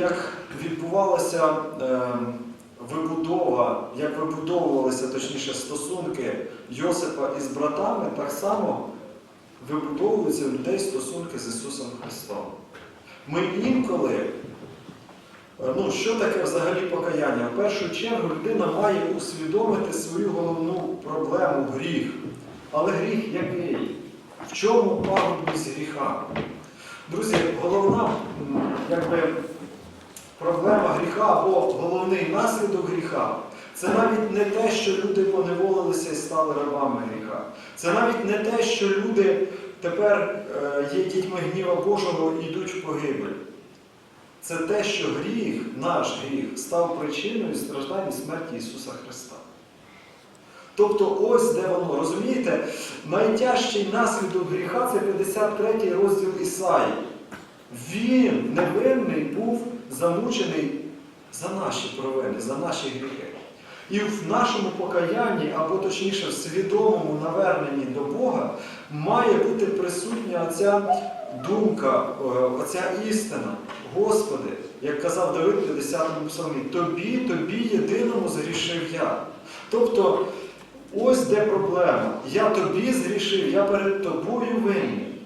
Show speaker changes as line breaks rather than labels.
Як відбувалася е, вибудова, як вибудовувалися точніше стосунки Йосипа із братами, так само вибудовуються в людей стосунки з Ісусом Христом. Ми інколи, е, ну що таке взагалі покаяння? В першу чергу людина має усвідомити свою головну проблему гріх. Але гріх який? В чому пагубність гріха? Друзі, головна якби, проблема гріха або головний наслідок гріха це навіть не те, що люди поневолилися і стали рабами гріха. Це навіть не те, що люди тепер е, є дітьми гніва Божого і йдуть в погибель. Це те, що гріх, наш гріх, став причиною страждань і смерті Ісуса Христа. Тобто ось де воно, розумієте, найтяжчий наслідок гріха це 53 розділ Ісаї. Він невинний був замучений за наші провини, за наші гріхи. І в нашому покаянні, або точніше в свідомому наверненні до Бога, має бути присутня оця думка, е, оця істина. Господи, як казав Давид в 50-му псалмі, тобі, тобі єдиному згрішив я. Тобто, ось де проблема. Я тобі згрішив, я перед тобою винен.